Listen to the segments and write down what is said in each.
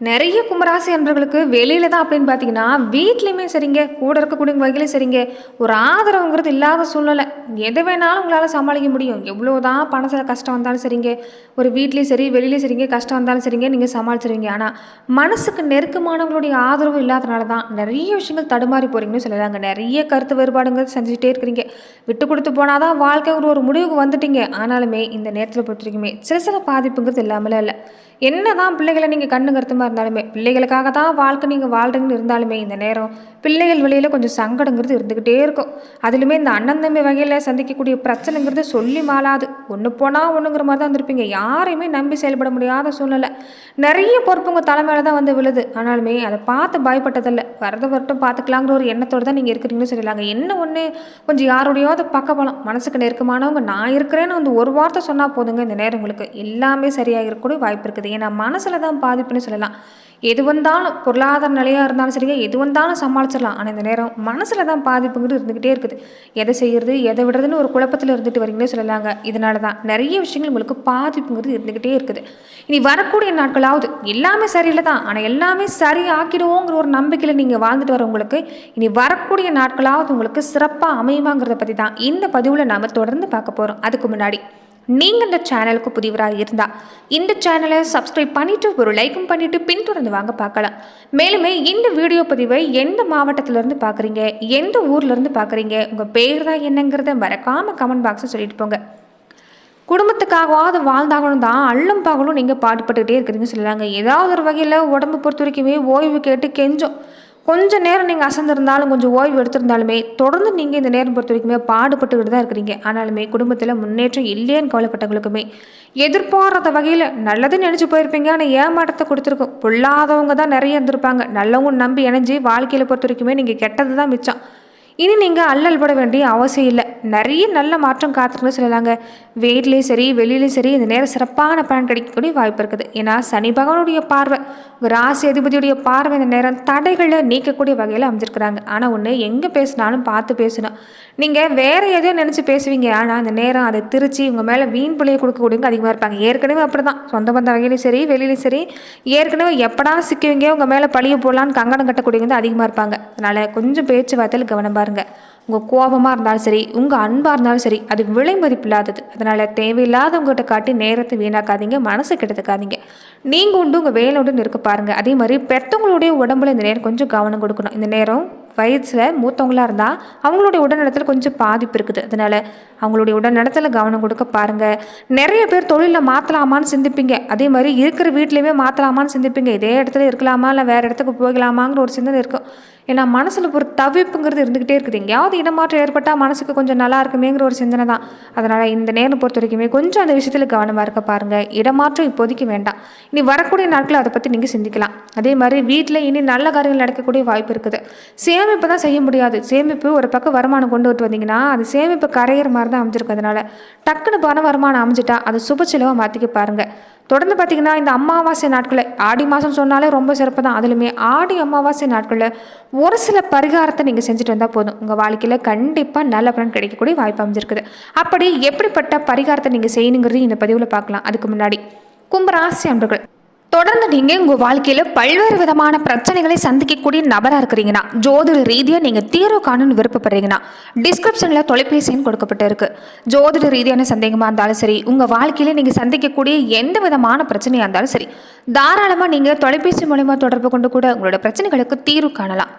நிறைய கும்பராசி அன்பர்களுக்கு வெளியில் தான் அப்படின்னு பார்த்தீங்கன்னா வீட்லேயுமே சரிங்க கூட இருக்கக்கூடிய வகையிலும் சரிங்க. ஒரு ஆதரவுங்கிறது இல்லாத சூழ்நிலை. எது வேணாலும் உங்களால் சமாளிக்க முடியும். எவ்வளோதான் பணத்தில் கஷ்டம் வந்தாலும் சரிங்க. ஒரு வீட்லேயும் சரி வெளியிலையும் சரிங்க. கஷ்டம் வந்தாலும் சரிங்க. நீங்கள் சமாளிச்சிருவீங்க. ஆனால் மனசுக்கு நெருக்கமானவங்களுடைய ஆதரவு இல்லாதனால தான் நிறைய விஷயங்கள் தடுமாறி போகிறீங்கன்னு சொல்லிடுறாங்க. நிறைய கருத்து வேறுபாடுங்கிறது செஞ்சுட்டே இருக்கிறீங்க. விட்டு கொடுத்து போனால் தான் வாழ்க்கைங்கிற ஒரு முடிவுக்கு வந்துட்டீங்க. ஆனாலுமே இந்த நேரத்தில் பொறுத்த வரைக்குமே சில சில பாதிப்புங்கிறது இல்லாமலே இல்லை. என்ன தான் பிள்ளைகளை நீங்கள் கண்ணு கருத்துமாக இருந்தாலுமே பிள்ளைகளுக்காக தான் வாழ்க்கை நீங்கள் வாழ்கிறீங்கன்னு இருந்தாலுமே இந்த நேரம் பிள்ளைகள் வழியில் கொஞ்சம் சங்கடங்கிறது இருந்துக்கிட்டே இருக்கும். அதுலேயுமே இந்த அண்ணன் தம்பி வகையில் சந்திக்கக்கூடிய பிரச்சனைங்கிறது சொல்லி மாறாது ஒன்று போனால் ஒன்றுங்கிற மாதிரி தான் இருந்திருப்பீங்க. யாரையுமே நம்பி செயல்பட முடியாத சூழ்நிலை. நிறைய பொறுப்பு உங்கள் தலைமையில் தான் வந்து விழுது. ஆனாலுமே அதை பார்த்து பயப்பட்டதில்லை. வரத வரட்டும் பார்த்துக்கலாங்கிற ஒரு எண்ணத்தோடு தான் நீங்கள் இருக்கிறீங்கன்னு சொல்லலாங்க என்ன ஒன்று கொஞ்சம் யாரோடையாவது பக்கபலம் மனசுக்கு நெருக்கமானவங்க நான் இருக்கிறேன்னு வந்து ஒரு வார்த்தை சொன்னால் போதுங்க இந்த நேரம் உங்களுக்கு. எல்லாமே சரியாக இருக்கக்கூடிய வாய்ப்பு இருக்குது. ஏன்னா மனசில் தான் பாதிப்புன்னு சொல்லலாம். எது வந்தாலும் பொருளாதார நிலையாக இருந்தாலும் சரிங்க எது வந்தாலும் சமாளிச்சிடலாம். ஆனால் இந்த நேரம் மனசில் தான் பாதிப்புங்கிறது இருந்துக்கிட்டே இருக்குது. எதை செய்கிறது எதை விடுறதுன்னு ஒரு குழப்பத்தில் இருந்துட்டு வரீங்களே சொல்லலாங்க. இதனால தான் நிறைய விஷயங்கள் உங்களுக்கு பாதிப்புங்கிறது இருந்துக்கிட்டே இருக்குது. இனி வரக்கூடிய நாட்களாவது எல்லாமே சரியில்லை தான். ஆனால் எல்லாமே சரி ஆக்கிடுவோங்கிற ஒரு நம்பிக்கையில் நீங்கள் வாழ்ந்துட்டு வரவங்களுக்கு இனி வரக்கூடிய நாட்களாவது உங்களுக்கு சிறப்பாக அமையுமாங்கிறத பற்றி தான் இந்த பதிவில் நாம் தொடர்ந்து பார்க்க போகிறோம் அதுக்கு முன்னாடி நீங்கள் இந்த சேனலுக்கு புதியவராக இருந்தால் இந்த சேனலை சப்ஸ்கிரைப் பண்ணிவிட்டு ஒரு லைக்கும் பண்ணிவிட்டு பின்தொடர்ந்து வாங்க பார்க்கலாம். மேலுமே இந்த வீடியோ பதிவை எந்த மாவட்டத்திலேருந்து பார்க்குறீங்க எந்த ஊர்லேருந்து பார்க்குறீங்க உங்கள் பேர் தான் என்னங்கிறத மறக்காமல் கமெண்ட் பாக்ஸில் சொல்லிட்டு போங்க. குடும்பத்துக்காகவாவது வாழ்ந்தாகணும் தான் அள்ளும் பகலும் நீங்கள் பாடுபட்டுக்கிட்டே இருக்கிறீங்கன்னு சொல்லலாங்க. ஏதாவது ஒரு வகையில் உடம்பு பொறுத்த வரைக்குமே ஓய்வு கேட்டு கெஞ்சோம். கொஞ்சம் நேரம் நீங்கள் அசந்திருந்தாலும் கொஞ்சம் ஓய்வு எடுத்திருந்தாலுமே தொடர்ந்து நீங்கள் இந்த நேரம் பொறுத்த வரைக்குமே பாடுபட்டுக்கிட்டு தான் இருக்கிறீங்க. ஆனாலுமே குடும்பத்தில் முன்னேற்றம் இல்லையேன்னு கவலைப்பட்டவங்களுக்குமே எதிர்பாராத வகையில் நல்லதுன்னு நினச்சி போயிருப்பீங்க. ஆனால் ஏமாற்றத்தை கொடுத்துருக்கும். பொல்லாதவங்க தான் நிறைய இருந்திருப்பாங்க. நல்லவங்க நம்பி இணைஞ்சு வாழ்க்கையில் பொறுத்த வரைக்குமே நீங்கள் கெட்டது தான் மிச்சம். இனி நீங்கள் அல்லல் பட வேண்டிய அவசியம் இல்லை. நிறைய நல்ல மாற்றம் காத்திருக்குன்னு சொல்லலாங்க. வீட்லேயும் சரி வெளியிலையும் சரி இந்த நேரம் சிறப்பான பலன் கிடைக்கக்கூடிய வாய்ப்பு இருக்குது. ஏன்னா சனி பகவானுடைய பார்வை உங்கள் ராசி அதிபதியுடைய பார்வை இந்த நேரம் தடைகளை நீக்கக்கூடிய வகையில் அமைஞ்சிருக்கிறாங்க. ஆனால் ஒன்று எங்கே பேசினாலும் பார்த்து பேசணும். நீங்கள் வேறு எதையோ நினச்சி பேசுவீங்க. ஆனால் அந்த நேரம் அதை திருச்சி உங்கள் மேலே வீண் பிள்ளையை கொடுக்கக்கூடியவங்க அதிகமாக இருப்பாங்க. ஏற்கனவே அப்படி தான் சொந்த பந்த வகையிலையும் சரி வெளியிலையும் சரி ஏற்கனவே எப்படா சிக்குவீங்க உங்கள் மேலே பழிய போடலான்னு கங்கணம் கட்டக்கூடியவங்க அதிகமாக இருப்பாங்க. அதனால் கொஞ்சம் பேச்சுவார்த்தையில் கவனம் பாருங்கள் உங்கள் கோபமாக இருந்தாலும் சரி உங்கள் அன்பாக இருந்தாலும் சரி அது விலை மதிப்பில்லாதது அதனால் தேவையில்லாதவங்ககிட்ட காட்டி நேரத்தை வீணாக்காதீங்க மனசு கெடுத்துக்காதீங்க. நீங்கள் உண்டு உங்கள் வேலை உண்டு இருக்க பாருங்கள் அதே மாதிரி பெற்றவங்களுடைய உடம்புல இந்த நேரம் கொஞ்சம் கவனம் கொடுக்கணும். இந்த நேரம் வயசில் மூத்தவங்களாக இருந்தால் அவங்களுடைய உடல்நலத்தில் கொஞ்சம் பாதிப்பு இருக்குது. அதனால் அவங்களுடைய உடல்நலத்தில் கவனம் கொடுக்க பாருங்கள் நிறைய பேர் தொழிலில் மாற்றலாமான்னு சிந்திப்பீங்க. அதே மாதிரி இருக்கிற வீட்லேயுமே மாற்றலாமான்னு சிந்திப்பீங்க. இதே இடத்துல இருக்கலாமா? இல்லை வேறு இடத்துக்கு போகலாமாங்கிற ஒரு சிந்தனை இருக்கும். ஏன்னா மனசில் ஒரு தவிப்புங்கிறது இருந்துக்கிட்டே இருக்குது. எங்கேயாவது இடமாற்றம் ஏற்பட்டால் மனசுக்கு கொஞ்சம் நல்லா இருக்குமேங்கிற ஒரு சிந்தனை தான். அதனால் இந்த நேரம் பொறுத்த வரைக்குமே கொஞ்சம் அந்த விஷயத்தில் கவனமாக இருக்க பாருங்கள் இடமாற்றம் இப்போதைக்கு வேண்டாம். இனி வரக்கூடிய நாட்களில் அதை பற்றி நீங்கள் சிந்திக்கலாம். அதே மாதிரி வீட்டில் இனி நல்ல காரியங்கள் நடக்கக்கூடிய வாய்ப்பு இருக்குது. சேமிப்பு தான் செய்ய முடியாது. சேமிப்பு ஒரு பக்கம் வருமானம் கொண்டு விட்டு வந்தீங்கன்னா அது சேமிப்பு கரையிற மாதிரி தான் அமைஞ்சிருக்கும். அதனால் டக்குன்னு பண வருமானம் அமைஞ்சிட்டா அது சுப செலவாக மாற்றிக்க பாருங்கள் தொடர்ந்து பார்த்தீங்கன்னா இந்த அமாவாசை நாட்களில் ஆடி மாதம் சொன்னாலே ரொம்ப சிறப்பு தான் அதுலையுமே ஆடி அமாவாசை நாட்களில் ஒரு சில பரிகாரத்தை நீங்கள் செஞ்சுட்டு வந்தால் போதும். உங்கள் வாழ்க்கையில் கண்டிப்பாக நல்ல பலன் கிடைக்கக்கூடிய வாய்ப்பு அமைஞ்சிருக்குது. அப்படி எப்படிப்பட்ட பரிகாரத்தை நீங்கள் செய்யணுங்கிறது இந்த பதிவில் பார்க்கலாம். அதுக்கு முன்னாடி கும்பராசி அன்பர்கள். தொடர்ந்து நீங்கள் உங்கள் வாழ்க்கையில் பல்வேறு விதமான பிரச்சனைகளை சந்திக்கக்கூடிய நபராக இருக்கிறீங்கன்னா ஜோதிட ரீதியாக நீங்கள் தீர்வு காணுன்னு விருப்பப்படுறீங்கன்னா டிஸ்கிரிப்ஷனில் தொலைபேசி கொடுக்கப்பட்டு இருக்கு ஜோதிட ரீதியான சந்தேகமாக இருந்தாலும் சரி உங்கள் வாழ்க்கையில் நீங்கள் சந்திக்கக்கூடிய எந்த விதமான பிரச்சனையாக இருந்தாலும் சரி தாராளமாக நீங்கள் தொலைபேசி மூலயமா தொடர்பு கொண்டு கூட உங்களோட பிரச்சனைகளுக்கு தீர்வு காணலாம்.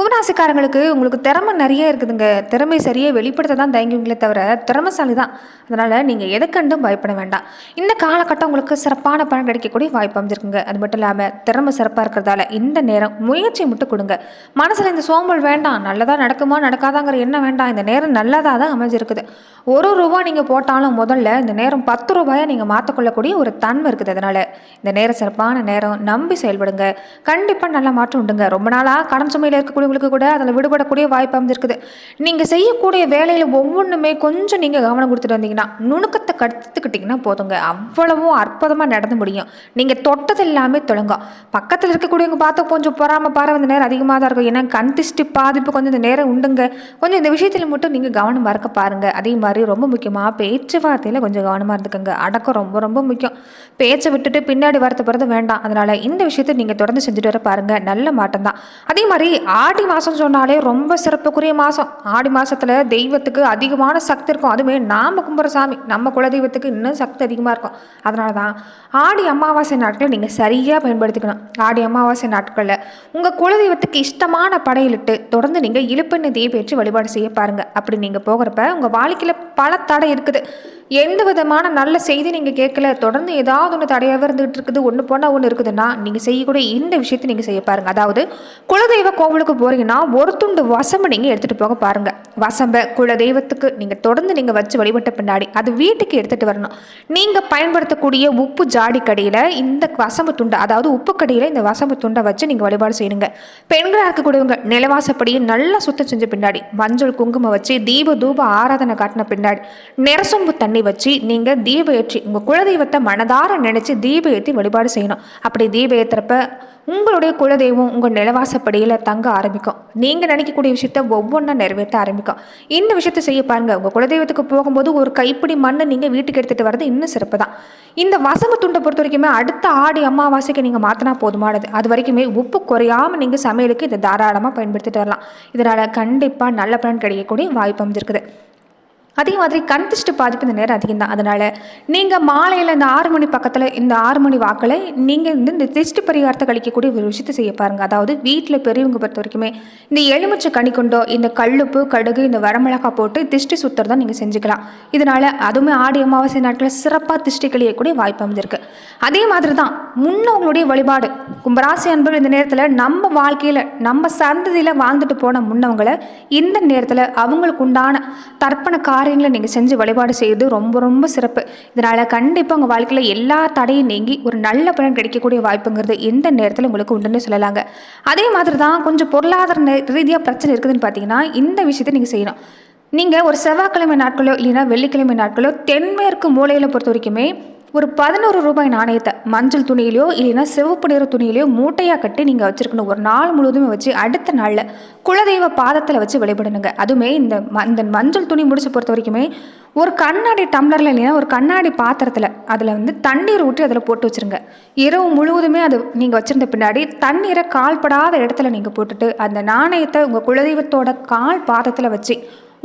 கும்பராசிக்காரங்களுக்கு உங்களுக்கு திறமை நிறைய இருக்குதுங்க. திறமை சரியாக வெளிப்படுத்த தான் தயங்குவீங்களே தவிர திறமைசாலி தான். அதனால் நீங்கள் எதை கண்டும் பயப்பட வேண்டாம். இந்த காலகட்டம் உங்களுக்கு சிறப்பான பலன் கிடைக்கக்கூடிய வாய்ப்பு அமைஞ்சிருக்குங்க. அது மட்டும் இல்லாமல் திறமை சிறப்பாக இருக்கிறதால இந்த நேரம் முயற்சி மட்டும் கொடுங்க. மனசில் இந்த சோம்பல் வேண்டாம் நல்லதாக நடக்குமா நடக்காதாங்கிற என்ன வேண்டாம். இந்த நேரம் நல்லதாக தான் அமைஞ்சிருக்குது. ஒரு ரூபா நீங்கள் போட்டாலும் முதல்ல இந்த நேரம் பத்து ரூபாயை நீங்கள் மாற்றிக்கொள்ளக்கூடிய ஒரு தன்மை இருக்குது அதனால். இந்த நேரம் சிறப்பான நேரம் நம்பி செயல்படுங்க. கண்டிப்பாக நல்ல மாற்றம் உண்டுங்க. ரொம்ப நாளாக கடன் சுமையில் இருக்கக்கூடிய உங்களுக்கு கூட அதில் விடுபடக்கூடிய வாய்ப்பு அமைஞ்சிருக்குது. நீங்கள் செய்யக்கூடிய வேலையில் ஒவ்வொன்றுமே கொஞ்சம் நீங்கள் கவனம் கொடுத்துட்டு வந்தீங்கன்னா நுணுக்கத்தை கற்றுக்கிட்டிங்கன்னா போதுங்க. அவ்வளவும் அற்புதமாக நடந்து முடியும். நீங்கள் தொட்டது எல்லாமே தொடங்கும் பக்கத்தில் இருக்கக்கூடியவங்க பார்த்து கொஞ்சம் பொறாமல் பாரு வந்து நேரம் அதிகமாக தான் இருக்கும். ஏன்னா கண் திஷ்டி பாதிப்பு கொஞ்சம் இந்த நேரம் உண்டுங்க. கொஞ்சம் இந்த விஷயத்தில் மட்டும் நீங்கள் கவனம் மறக்க பாருங்கள் அதே மாதிரி ரொம்ப முக்கியமாக பேச்சுவார்த்தையில் கொஞ்சம் கவனமாக இருந்துக்கோங்க. அடக்கம் ரொம்ப ரொம்ப முக்கியம். பேச்சை விட்டுட்டு பின்னாடி வரத்து போகிறது வேண்டாம். அதனால் இந்த விஷயத்தை நீங்கள் தொடர்ந்து செஞ்சுட்டு வர பாருங்கள் நல்ல மாட்டம் தான் அதே மாதிரி ஆடி மாதம் சொன்னாலே ரொம்ப சிறப்புக்குரிய மாதம் ஆடி மாதத்தில் தெய்வத்துக்கு அதிகமான சக்தி இருக்கும். அதுவுமே நாம கும்புற சாமி. நம்ம குலதெய்வத்துக்கு இன்னும் சக்தி அதிகமாக இருக்கும். அதனால தான் ஆடி அமாவாசை நாட்களை நீங்கள் சரியாக பயன்படுத்திக்கணும். ஆடி அமாவாசை நாட்களில் உங்கள் குலதெய்வத்துக்கு இஷ்டமான படையிலிட்டு தொடர்ந்து நீங்கள் இழுப்பெண்ணெய் தீபேற்றி வழிபாடு செய்ய பாருங்கள் அப்படி நீங்கள் போகிறப்ப உங்கள் வாழ்க்கையில் பல தடை இருக்குது. எந்த விதமான நல்ல செய்தி நீங்கள் கேட்கல? தொடர்ந்து ஏதாவது ஒன்று தடையாக இருந்துகிட்டு இருக்குது ஒன்று போனால் ஒன்று இருக்குதுன்னா நீங்கள் செய்யக்கூடிய இந்த விஷயத்தை நீங்கள் செய்ய பாருங்கள் அதாவது குலதெய்வ கோவிலுக்கு போகிறீங்கன்னா ஒரு துண்டு வசம்பை நீங்கள் எடுத்துகிட்டு போக பாருங்கள் வசம்பை குலதெய்வத்துக்கு நீங்கள் தொடர்ந்து நீங்கள் வச்சு வழிபட்ட பின்னாடி அது வீட்டுக்கு எடுத்துகிட்டு வரணும். நீங்கள் பயன்படுத்தக்கூடிய உப்பு ஜாடி கடையில் இந்த வசம்பு துண்டை அதாவது உப்பு கடியில் இந்த வசம்பு துண்டை வச்சு நீங்கள் வழிபாடு செய்யணுங்க பெண்களாக இருக்கக்கூடியவங்க நிலவாசப்படியை நல்லா சுத்தம் செஞ்ச பின்னாடி மஞ்சள் குங்குமம் வச்சு தீப தூப ஆராதனை காட்டின பின்னாடி நெரசொம்பு தண்ணி வச்சு நீங்கள் தீப ஏற்றி உங்கள் குலதெய்வத்தை மனதார நினச்சி தீப ஏற்றி வழிபாடு செய்யணும். அப்படி தீப ஏற்றுறப்ப உங்களுடைய குலதெய்வம் உங்கள் நிலவாசப்படியில் தங்க ஆரம்பிக்கும். நீங்கள் நினைக்கக்கூடிய விஷயத்த ஒவ்வொன்றா நிறைவேற்ற ஆரம்பிக்கும். இந்த விஷயத்தை செய்ய பாருங்கள் உங்கள் குலதெய்வத்துக்கு போகும்போது ஒரு கைப்பிடி மண்ணை நீங்கள் வீட்டுக்கு எடுத்துகிட்டு வர்றது இன்னும் சிறப்பு தான் இந்த வசம்பு துண்டை பொறுத்த வரைக்குமே அடுத்த ஆடி அமாவாசைக்கு நீங்கள் மாற்றினா போதுமானது. அது வரைக்குமே உப்பு குறையாமல் நீங்கள் சமையலுக்கு இதை தாராளமாக பயன்படுத்திட்டு வரலாம். இதனால் கண்டிப்பாக நல்ல பலன் கிடைக்கக்கூடிய வாய்ப்பு அமைஞ்சிருக்குது. அதே மாதிரி கண் திருஷ்டி பாதிப்பு இந்த நேரம் அதிகம் தான் அதனால் நீங்கள் மாலையில் இந்த ஆறு மணி பக்கத்தில் இந்த ஆறு மணி வாக்கில் நீங்கள் வந்து இந்த திருஷ்டி பரிகாரத்தை கழிக்கக்கூடிய ஒரு விஷயத்தை செய்ய பாருங்கள் அதாவது வீட்டில் பெரியவங்க பொறுத்த வரைக்குமே இந்த எலுமிச்சை கனி கொண்டோ இந்த கல்லுப்பு கடுகு இந்த வரமிளகா போட்டு திருஷ்டி சுத்தர் தான் நீங்கள் செஞ்சுக்கலாம். இதனால் அதுவுமே ஆடி அமாவாசை நாட்களில் சிறப்பாக திருஷ்டி கழியக்கூடிய வாய்ப்பு அமைஞ்சிருக்கு. அதே மாதிரி தான் முன்னவங்களுடைய வழிபாடு. கும்பராசி அன்பர்கள் இந்த நேரத்தில் நம்ம வாழ்க்கையில் நம்ம சந்ததியில் வாழ்ந்துட்டு போன முன்னவங்களை இந்த நேரத்தில் அவங்களுக்கு உண்டான தர்ப்பண காரியங்களை நீங்கள் செஞ்சு வழிபாடு செய்வது ரொம்ப ரொம்ப சிறப்பு. இதனால் கண்டிப்பாக உங்கள் வாழ்க்கையில் எல்லா தடையும் நீங்கி ஒரு நல்ல பலன் கிடைக்கக்கூடிய வாய்ப்புங்கிறது எந்த நேரத்தில் உங்களுக்கு உண்டுன்னு சொல்லலாங்க. அதே மாதிரி தான் கொஞ்சம் பொருளாதார ரீதியாக பிரச்சனை இருக்குதுன்னு பார்த்தீங்கன்னா இந்த விஷயத்தை நீங்கள் செய்யணும். நீங்கள் ஒரு செவ்வாய்க்கிழமை நாட்களோ இல்லைன்னா வெள்ளிக்கிழமை நாட்களோ தென்மேற்கு மூலையில் பொறுத்த வரைக்குமே ஒரு பதினோரு ரூபாய் நாணயத்தை மஞ்சள் துணியிலையோ இல்லைன்னா சிவப்பு நிற துணியிலையோ மூட்டையாக கட்டி நீங்கள் வச்சுருக்கணும். ஒரு நாள் முழுவதுமே வச்சு அடுத்த நாளில் குலதெய்வ பாதத்தில் வச்சு வழிபடணுங்க. அதுவுமே இந்த ம இந்த மஞ்சள் துணி முடிச்சு பொறுத்த வரைக்குமே ஒரு கண்ணாடி டம்ளரில் இல்லைன்னா ஒரு கண்ணாடி பாத்திரத்தில் அதில் வந்து தண்ணீர் ஊற்றி அதில் போட்டு வச்சுருங்க. இரவு முழுவதுமே அது நீங்கள் வச்சுருந்த பின்னாடி தண்ணீரை கால்படாத இடத்துல நீங்கள் போட்டுட்டு அந்த நாணயத்தை உங்கள் குலதெய்வத்தோட கால் பாதத்தில் வச்சு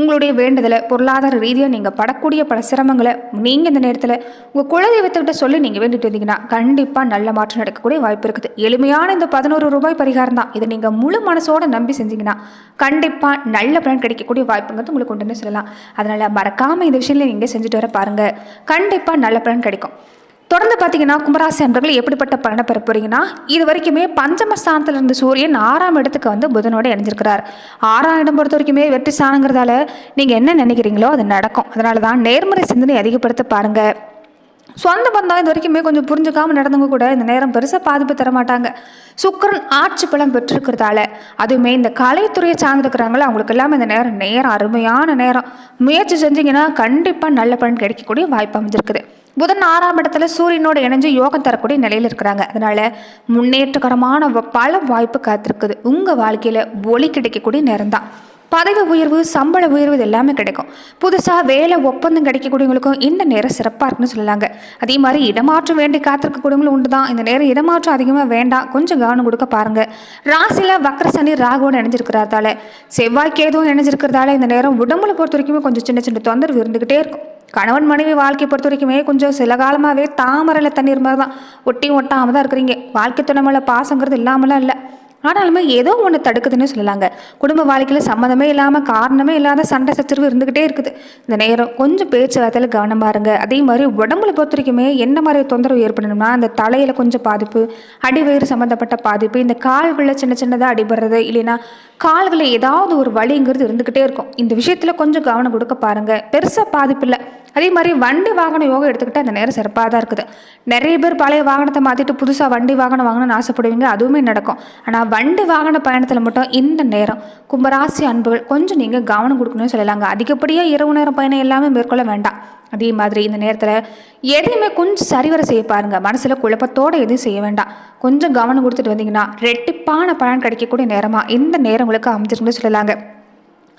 உங்களுடைய வேண்டுதலை பொருளாதார ரீதியாக நீங்கள் படக்கூடிய பல சிரமங்களை நீங்கள் இந்த நேரத்தில் உங்கள் குலதெய்வத்துக்கிட்ட சொல்லி நீங்கள் வேண்டிட்டு வந்தீங்கன்னா கண்டிப்பாக நல்ல மாற்றம் நடக்கக்கூடிய வாய்ப்பு இருக்குது. எளிமையான இந்த பதினோரு ரூபாய் பரிகாரம் தான். இதை நீங்கள் முழு மனசோட நம்பி செஞ்சீங்கன்னா கண்டிப்பாக நல்ல பலன் கிடைக்கக்கூடிய வாய்ப்புங்கிறது உங்களுக்கு உண்டுன்னு சொல்லலாம். அதனால் மறக்காமல் இந்த விஷயத்தில் நீங்கள் செஞ்சுட்டு வர பாருங்கள் கண்டிப்பாக நல்ல பலன் கிடைக்கும். தொடர்ந்து பார்த்தீங்கன்னா கும்பராசி அன்பர்கள் எப்படிப்பட்ட பலனை பெற போறீங்கன்னா இது வரைக்குமே பஞ்சம ஸ்தானத்தில் இருந்த சூரியன் ஆறாம் இடத்துக்கு வந்து புதனோட இணைஞ்சிருக்கிறார். ஆறாம் இடம் பொறுத்த வரைக்குமே வெற்றி ஸ்தானங்கிறதால நீங்கள் என்ன நினைக்கிறீங்களோ அது நடக்கும். அதனால தான் நேர்மறை சிந்தனை அதிகப்படுத்த பாருங்க. சொந்த பந்தம் இது வரைக்குமே கொஞ்சம் புரிஞ்சுக்காமல் நடந்தவங்க கூட இந்த நேரம் பெருசாக பாதிப்பு தர மாட்டாங்க. சுக்கிரன் ஆட்சி பலம் பெற்றிருக்கிறதால அதுவுமே இந்த கலைத்துறையை சார்ந்திருக்கிறாங்களோ அவங்களுக்கு எல்லாமே இந்த நேரம் நேரம் அருமையான நேரம். முயற்சி செஞ்சீங்கன்னா கண்டிப்பாக நல்ல பலன் கிடைக்கக்கூடிய வாய்ப்பு அமைஞ்சிருக்குது. புதன் ஆறாம் இடத்துல சூரியனோட இணைஞ்சு யோகம் தரக்கூடிய நிலையில் இருக்கிறாங்க. அதனால முன்னேற்றகரமான வ- பல வாய்ப்பு காத்திருக்குது. உங்கள் வாழ்க்கையில் ஒளி கிடைக்கக்கூடிய நேரம் தான் பதவி உயர்வு சம்பள உயர்வு இது எல்லாமே கிடைக்கும். புதுசாக வேலை ஒப்பந்தம் கிடைக்கக்கூடியவங்களுக்கும் இந்த நேரம் சிறப்பாக இருக்குன்னு சொல்லலாங்க அதே மாதிரி இடமாற்றம் வேண்டி காத்திருக்கக்கூடியவங்களும் உண்டு தான் இந்த நேரம் இடமாற்றம் அதிகமாக வேண்டாம். கொஞ்சம் கவனம் கொடுக்க பாருங்க. ராசியில் வக்கர சனி ராகுவோடு இணைஞ்சிருக்கிறதால செவ்வாய்க்கு ஏதோ இணைஞ்சிருக்கிறதால இந்த நேரம் உடம்புல பொறுத்த வரைக்குமே கொஞ்சம் சின்ன சின்ன தொந்தரவு இருந்துக்கிட்டே இருக்கும். கணவன் மனைவி வாழ்க்கை பொறுத்த வரைக்குமே கொஞ்சம் சில காலமாகவே தாமரையில் தண்ணீர் மாதிரி தான் ஒட்டியும் ஒட்டாமல் தான் இருக்கிறீங்க. வாழ்க்கை துணை மேலே பாசங்கிறது இல்லாமலாம் இல்லை. ஆனாலுமே ஏதோ ஒன்று தடுக்குதுன்னு சொல்லலாங்க. குடும்ப வாழ்க்கையில் சம்மந்தமே இல்லாமல் காரணமே இல்லாத சண்டை சச்சரவு இருந்துக்கிட்டே இருக்குது. இந்த நேரம் கொஞ்சம் பேச்சுவார்த்தையில் கவனம் பாருங்க. அதே மாதிரி உடம்புல பொறுத்த வரைக்குமே என்ன மாதிரி தொந்தரவு ஏற்படணும்னா அந்த தலையில் கொஞ்சம் பாதிப்பு அடிவயிறு சம்மந்தப்பட்ட பாதிப்பு இந்த கால்களில் சின்ன சின்னதாக அடிபடுறது இல்லைன்னா கால்களில் ஏதாவது ஒரு வலிங்கிறது இருந்துக்கிட்டே இருக்கும். இந்த விஷயத்தில் கொஞ்சம் கவனம் கொடுக்க பாருங்கள் பெருசாக பாதிப்பு இல்லை. அதே மாதிரி வண்டி வாகன யோகம் எடுத்துக்கிட்டால் அந்த நேரம் சிறப்பாக தான் இருக்குது. நிறைய பேர் பழைய வாகனத்தை மாற்றிட்டு புதுசாக வண்டி வாகனம் வாங்கணும்னு ஆசைப்படுவீங்க அதுவுமே நடக்கும். ஆனால் வண்டி வாகன பயணத்தில் மட்டும் இந்த நேரம் கும்பராசி அன்புகள் கொஞ்சம் நீங்கள் கவனம் கொடுக்கணும்னு சொல்லலாங்க. அதிகப்படியாக இரவு நேரம் பயணம் எல்லாமே மேற்கொள்ள வேண்டாம். அதே மாதிரி இந்த நேரத்தில் எதையுமே கொஞ்சம் சரிவர செய்ய பாருங்கள் மனசில் குழப்பத்தோடு எதுவும் செய்ய வேண்டாம். கொஞ்சம் கவனம் கொடுத்துட்டு வந்தீங்கன்னா ரெட்டிப்பான பலன் கிடைக்கக்கூடிய நேரமாக இந்த நேரம் உங்களுக்கு அமைஞ்சிருக்குன்னு சொல்லலாங்க.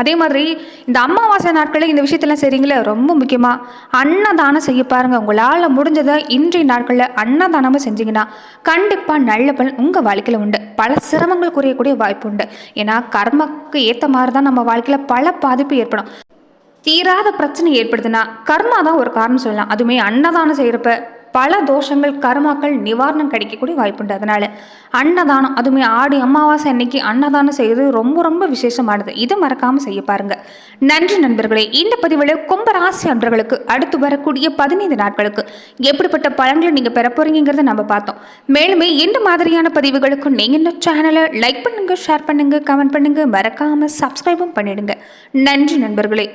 அதே மாதிரி இந்த அமாவாசை நாட்களில் இந்த விஷயத்தெல்லாம் செய்கிறீங்களே ரொம்ப முக்கியமாக அன்னதானம் செய்ய பாருங்கள் உங்களால் முடிஞ்சதை இன்றைய நாட்களில் அன்னதானமாக செஞ்சீங்கன்னா கண்டிப்பாக நல்ல பலன் உங்கள் வாழ்க்கையில் உண்டு. பல சிரமங்கள் குறையக்கூடிய வாய்ப்பு உண்டு. ஏன்னா கர்மக்கு ஏற்ற மாதிரி தான் நம்ம வாழ்க்கையில் பல பாதிப்பு ஏற்படும். தீராத பிரச்சனை ஏற்படுதுன்னா கர்மா தான் ஒரு காரணம் சொல்லலாம். அதுவுமே அன்னதானம் செய்கிறப்ப பல தோஷங்கள் கர்மாக்கள் நிவாரணம் கிடைக்கக்கூடிய வாய்ப்புண்டு. அதனால அன்னதானம் அதுவுமே ஆடி அமாவாசை அன்னைக்கு அன்னதானம் செய்கிறது ரொம்ப ரொம்ப விசேஷமானது. இதை மறக்காம செய்ய பாருங்க. நன்றி நண்பர்களே இந்த பதிவில் கும்பராசி அன்றர்களுக்கு அடுத்து வரக்கூடிய பதினைந்து நாட்களுக்கு எப்படிப்பட்ட பலன்களை நீங்கள் பெற போறீங்கிறத நம்ம பார்த்தோம். மேலுமே இந்த மாதிரியான பதிவுகளுக்கு நீங்கள் இந்த சேனலை லைக் பண்ணுங்க ஷேர் பண்ணுங்க கமெண்ட் பண்ணுங்க. மறக்காம சப்ஸ்கிரைபும் பண்ணிடுங்க. நன்றி நண்பர்களே.